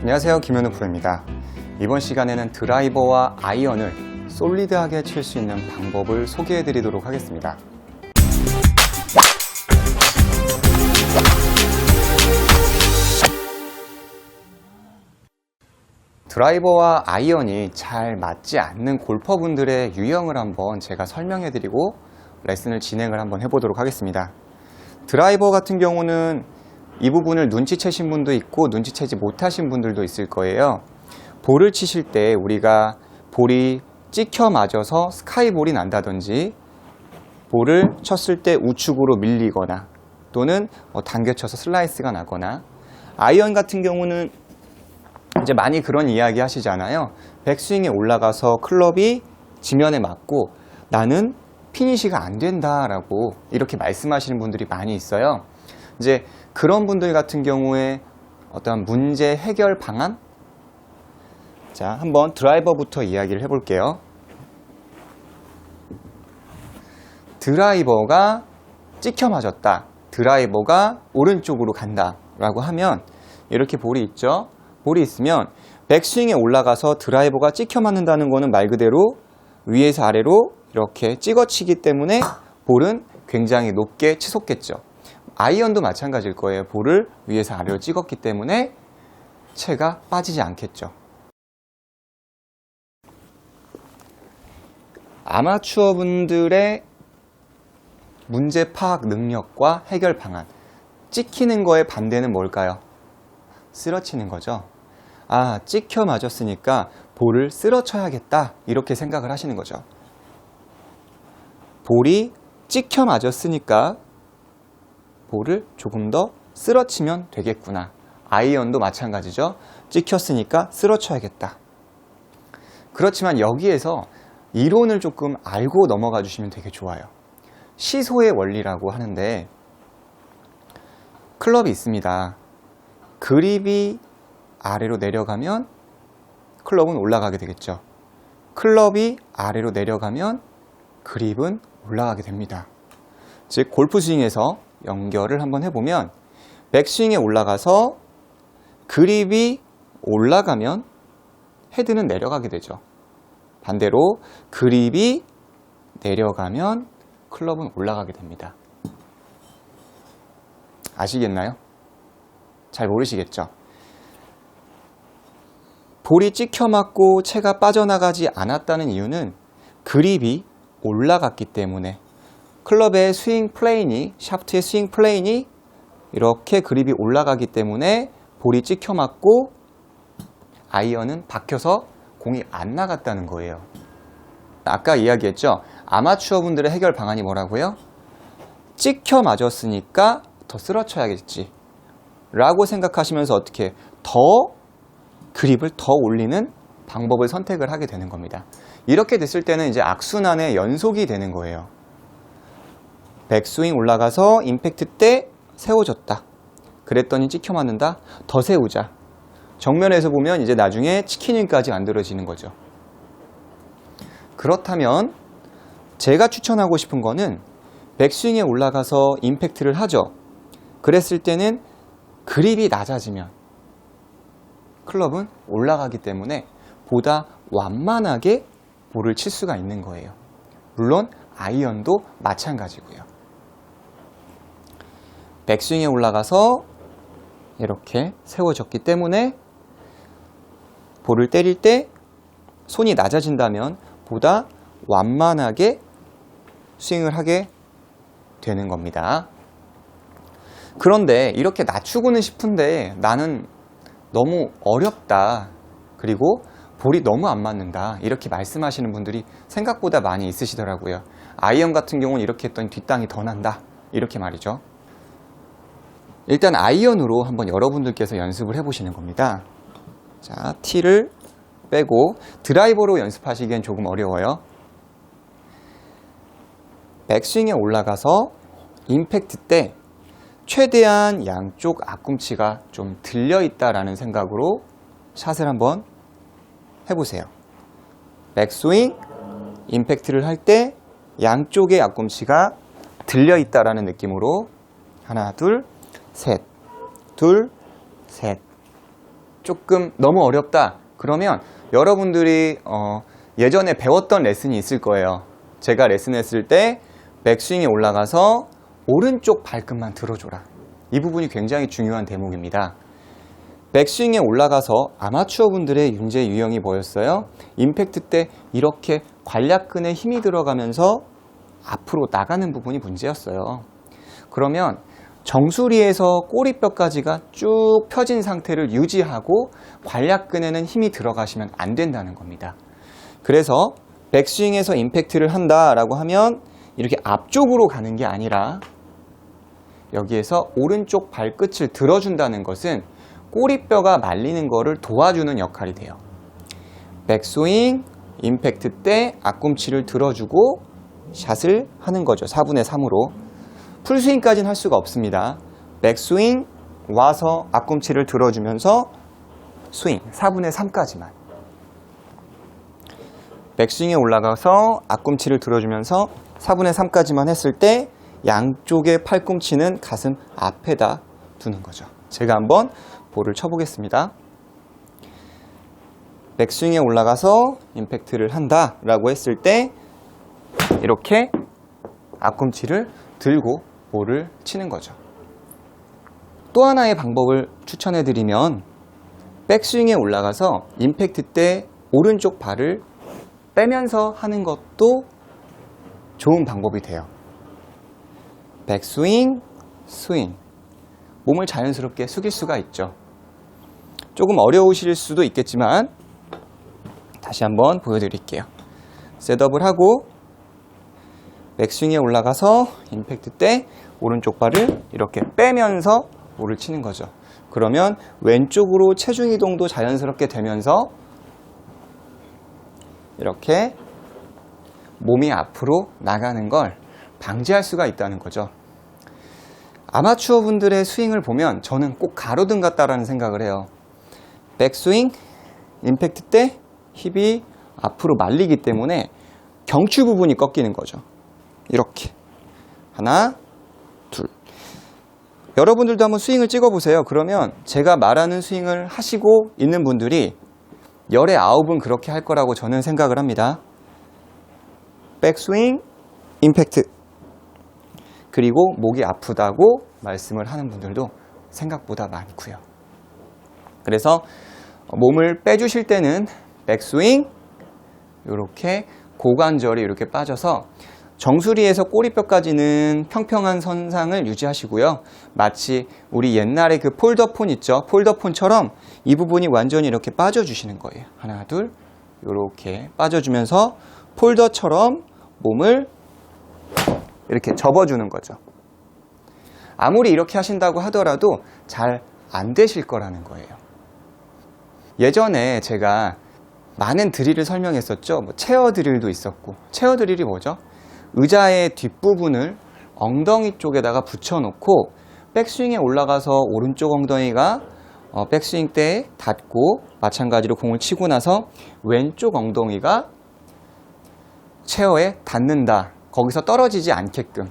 안녕하세요. 김현우 프로입니다. 이번 시간에는 드라이버와 아이언을 솔리드하게 칠 수 있는 방법을 소개해 드리도록 하겠습니다. 드라이버와 아이언이 잘 맞지 않는 골퍼분들의 유형을 한번 제가 설명해 드리고 레슨을 진행을 한번 해보도록 하겠습니다. 드라이버 같은 경우는 이 부분을 눈치채신 분도 있고 눈치채지 못하신 분들도 있을 거예요. 볼을 치실 때 우리가 볼이 찍혀 맞아서 스카이볼이 난다든지 볼을 쳤을 때 우측으로 밀리거나 또는 뭐 당겨쳐서 슬라이스가 나거나 아이언 같은 경우는 이제 많이 그런 이야기 하시잖아요. 백스윙에 올라가서 클럽이 지면에 맞고 나는 피니시가 안 된다라고 이렇게 말씀하시는 분들이 많이 있어요. 이제 그런 분들 같은 경우에 어떤 문제 해결 방안? 자, 한번 드라이버부터 이야기를 해볼게요. 드라이버가 찍혀 맞았다. 드라이버가 오른쪽으로 간다. 라고 하면 이렇게 볼이 있죠? 볼이 있으면 백스윙에 올라가서 드라이버가 찍혀 맞는다는 거는 말 그대로 위에서 아래로 이렇게 찍어치기 때문에 볼은 굉장히 높게 치솟겠죠. 아이언도 마찬가지일 거예요. 볼을 위에서 아래로 찍었기 때문에 채가 빠지지 않겠죠. 아마추어 분들의 문제 파악 능력과 해결 방안. 찍히는 거의 반대는 뭘까요? 쓰러치는 거죠. 아, 찍혀 맞았으니까 볼을 쓰러쳐야겠다. 이렇게 생각을 하시는 거죠. 볼이 찍혀 맞았으니까 볼을 조금 더 쓰러치면 되겠구나. 아이언도 마찬가지죠. 찍혔으니까 쓰러쳐야겠다. 그렇지만 여기에서 이론을 조금 알고 넘어가 주시면 되게 좋아요. 시소의 원리라고 하는데 클럽이 있습니다. 그립이 아래로 내려가면 클럽은 올라가게 되겠죠. 클럽이 아래로 내려가면 그립은 올라가게 됩니다. 즉 골프 스윙에서 연결을 한번 해보면 백스윙에 올라가서 그립이 올라가면 헤드는 내려가게 되죠. 반대로 그립이 내려가면 클럽은 올라가게 됩니다. 아시겠나요? 잘 모르시겠죠? 볼이 찍혀 맞고 채가 빠져나가지 않았다는 이유는 그립이 올라갔기 때문에 클럽의 스윙 플레인이 샤프트의 스윙 플레인이 이렇게 그립이 올라가기 때문에 볼이 찍혀 맞고 아이언은 박혀서 공이 안 나갔다는 거예요. 아까 이야기했죠. 아마추어 분들의 해결 방안이 뭐라고요? 찍혀 맞았으니까 더 쓰러쳐야겠지. 라고 생각하시면서 어떻게 더 그립을 더 올리는 방법을 선택을 하게 되는 겁니다. 이렇게 됐을 때는 이제 악순환의 연속이 되는 거예요. 백스윙 올라가서 임팩트 때 세워졌다. 그랬더니 찍혀 맞는다. 더 세우자. 정면에서 보면 이제 나중에 치킨윙까지 만들어지는 거죠. 그렇다면 제가 추천하고 싶은 거는 백스윙에 올라가서 임팩트를 하죠. 그랬을 때는 그립이 낮아지면 클럽은 올라가기 때문에 보다 완만하게 볼을 칠 수가 있는 거예요. 물론 아이언도 마찬가지고요. 백스윙에 올라가서 이렇게 세워졌기 때문에 볼을 때릴 때 손이 낮아진다면 보다 완만하게 스윙을 하게 되는 겁니다. 그런데 이렇게 낮추고는 싶은데 나는 너무 어렵다. 그리고 볼이 너무 안 맞는다. 이렇게 말씀하시는 분들이 생각보다 많이 있으시더라고요. 아이언 같은 경우는 이렇게 했더니 뒷땅이 더 난다. 이렇게 말이죠. 일단 아이언으로 한번 여러분들께서 연습을 해보시는 겁니다. 자, 티를 빼고 드라이버로 연습하시기엔 조금 어려워요. 백스윙에 올라가서 임팩트 때 최대한 양쪽 앞꿈치가 좀 들려 있다라는 생각으로 샷을 한번 해보세요. 백스윙, 임팩트를 할 때 양쪽의 앞꿈치가 들려 있다라는 느낌으로 하나, 둘, 셋, 둘, 셋, 조금 너무 어렵다. 그러면 여러분들이 어, 예전에 배웠던 레슨이 있을 거예요. 제가 레슨했을 때 백스윙에 올라가서 오른쪽 발끝만 들어줘라. 이 부분이 굉장히 중요한 대목입니다. 백스윙에 올라가서 아마추어 분들의 윤재 유형이 뭐였어요? 임팩트 때 이렇게 관략근에 힘이 들어가면서 앞으로 나가는 부분이 문제였어요. 그러면 정수리에서 꼬리뼈까지가 쭉 펴진 상태를 유지하고 관략근에는 힘이 들어가시면 안 된다는 겁니다. 그래서 백스윙에서 임팩트를 한다라고 하면 이렇게 앞쪽으로 가는 게 아니라 여기에서 오른쪽 발끝을 들어준다는 것은 꼬리뼈가 말리는 것을 도와주는 역할이 돼요. 백스윙, 임팩트 때 앞꿈치를 들어주고 샷을 하는 거죠. 4분의 3으로. 풀스윙까지는 할 수가 없습니다. 백스윙, 와서 앞꿈치를 들어주면서 스윙, 4분의 3까지만. 백스윙에 올라가서 앞꿈치를 들어주면서 4분의 3까지만 했을 때 양쪽의 팔꿈치는 가슴 앞에다 두는 거죠. 제가 한번 볼을 쳐보겠습니다. 백스윙에 올라가서 임팩트를 한다 라고 했을 때 이렇게 앞꿈치를 들고 볼을 치는 거죠. 또 하나의 방법을 추천해 드리면 백스윙에 올라가서 임팩트 때 오른쪽 발을 빼면서 하는 것도 좋은 방법이 돼요. 백스윙, 스윙. 몸을 자연스럽게 숙일 수가 있죠. 조금 어려우실 수도 있겠지만 다시 한번 보여드릴게요. 셋업을 하고 백스윙에 올라가서 임팩트 때 오른쪽 발을 이렇게 빼면서 볼을 치는 거죠. 그러면 왼쪽으로 체중 이동도 자연스럽게 되면서 이렇게 몸이 앞으로 나가는 걸 방지할 수가 있다는 거죠. 아마추어 분들의 스윙을 보면 저는 꼭 가로등 같다라는 생각을 해요. 백스윙, 임팩트 때 힙이 앞으로 말리기 때문에 경추 부분이 꺾이는 거죠. 이렇게. 하나, 둘. 여러분들도 한번 스윙을 찍어 보세요. 그러면 제가 말하는 스윙을 하시고 있는 분들이 열의 아홉은 그렇게 할 거라고 저는 생각을 합니다. 백스윙, 임팩트. 그리고 목이 아프다고 말씀을 하는 분들도 생각보다 많고요. 그래서 몸을 빼주실 때는 백스윙, 이렇게 고관절이 이렇게 빠져서 정수리에서 꼬리뼈까지는 평평한 선상을 유지하시고요. 마치 우리 옛날에 그 폴더폰 있죠? 폴더폰처럼 이 부분이 완전히 이렇게 빠져주시는 거예요. 하나, 둘, 이렇게 빠져주면서 폴더처럼 몸을 이렇게 접어주는 거죠. 아무리 이렇게 하신다고 하더라도 잘 안 되실 거라는 거예요. 예전에 제가 많은 드릴을 설명했었죠. 뭐 체어 드릴도 있었고, 체어 드릴이 뭐죠? 의자의 뒷부분을 엉덩이 쪽에다가 붙여놓고 백스윙에 올라가서 오른쪽 엉덩이가 어, 백스윙 때 닿고 마찬가지로 공을 치고 나서 왼쪽 엉덩이가 체어에 닿는다. 거기서 떨어지지 않게끔.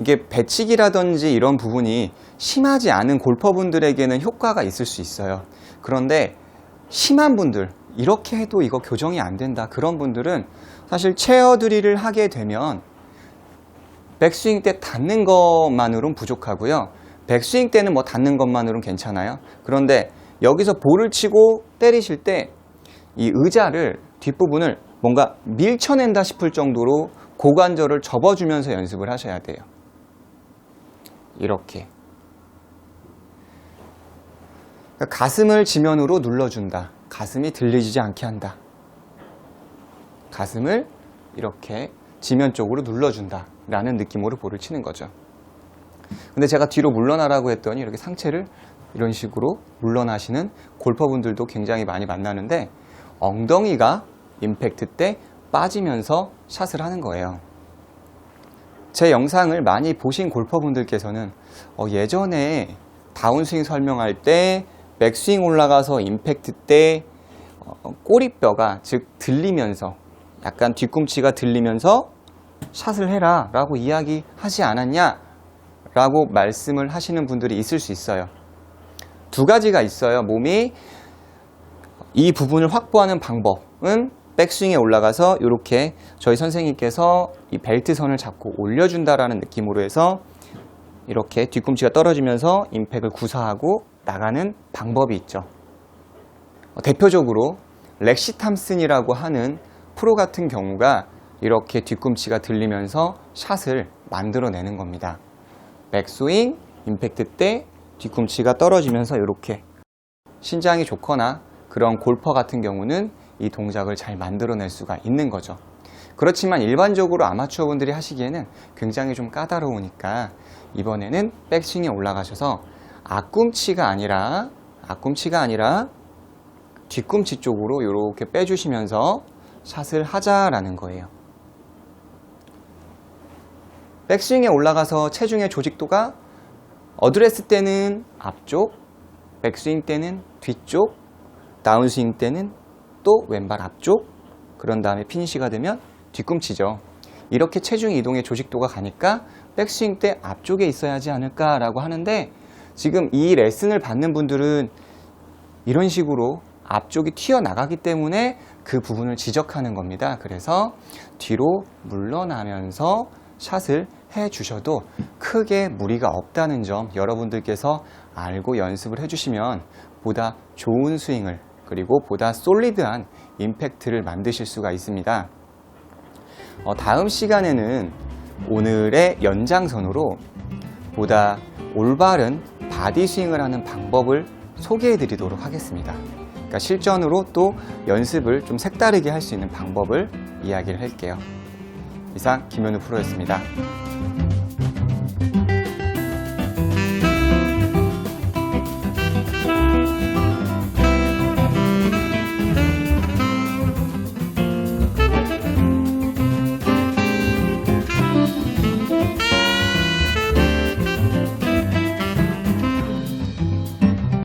이게 배치기라든지 이런 부분이 심하지 않은 골퍼분들에게는 효과가 있을 수 있어요. 그런데 심한 분들, 이렇게 해도 이거 교정이 안 된다. 그런 분들은 사실 체어 드릴을 하게 되면 백스윙 때 닿는 것만으로는 부족하고요. 백스윙 때는 뭐 닿는 것만으로는 괜찮아요. 그런데 여기서 볼을 치고 때리실 때 이 의자를 뒷부분을 뭔가 밀쳐낸다 싶을 정도로 고관절을 접어주면서 연습을 하셔야 돼요. 이렇게. 그러니까 가슴을 지면으로 눌러준다. 가슴이 들리지 않게 한다. 가슴을 이렇게 지면 쪽으로 눌러준다. 라는 느낌으로 볼을 치는 거죠. 근데 제가 뒤로 물러나라고 했더니 이렇게 상체를 이런 식으로 물러나시는 골퍼분들도 굉장히 많이 만나는데 엉덩이가 임팩트 때 빠지면서 샷을 하는 거예요. 제 영상을 많이 보신 골퍼분들께서는 어, 예전에 다운스윙 설명할 때 백스윙 올라가서 임팩트 때 어, 꼬리뼈가 즉 들리면서 약간 뒤꿈치가 들리면서 샷을 해라 라고 이야기하지 않았냐 라고 말씀을 하시는 분들이 있을 수 있어요. 두 가지가 있어요. 몸이 이 부분을 확보하는 방법은 백스윙에 올라가서 이렇게 저희 선생님께서 이 벨트 선을 잡고 올려준다라는 느낌으로 해서 이렇게 뒤꿈치가 떨어지면서 임팩을 구사하고 나가는 방법이 있죠. 어, 대표적으로 렉시 탐슨이라고 하는 프로 같은 경우가 이렇게 뒤꿈치가 들리면서 샷을 만들어내는 겁니다. 백스윙, 임팩트 때 뒤꿈치가 떨어지면서 이렇게 신장이 좋거나 그런 골퍼 같은 경우는 이 동작을 잘 만들어낼 수가 있는 거죠. 그렇지만 일반적으로 아마추어 분들이 하시기에는 굉장히 좀 까다로우니까 이번에는 백스윙에 올라가셔서 앞꿈치가 아니라 앞꿈치가 아니라 뒤꿈치 쪽으로 이렇게 빼주시면서 샷을 하자라는 거예요. 백스윙에 올라가서 체중의 조직도가 어드레스 때는 앞쪽, 백스윙 때는 뒤쪽, 다운스윙 때는 또 왼발 앞쪽, 그런 다음에 피니시가 되면 뒤꿈치죠. 이렇게 체중 이동의 조직도가 가니까 백스윙 때 앞쪽에 있어야 하지 않을까라고 하는데 지금 이 레슨을 받는 분들은 이런 식으로 앞쪽이 튀어나가기 때문에 그 부분을 지적하는 겁니다. 그래서 뒤로 물러나면서 샷을 해 주셔도 크게 무리가 없다는 점 여러분들께서 알고 연습을 해 주시면 보다 좋은 스윙을 그리고 보다 솔리드한 임팩트를 만드실 수가 있습니다. 어, 다음 시간에는 오늘의 연장선으로 보다 올바른 바디 스윙을 하는 방법을 소개해 드리도록 하겠습니다. 그러니까 실전으로 또 연습을 좀 색다르게 할 수 있는 방법을 이야기를 할게요. 이상 김현우 프로였습니다.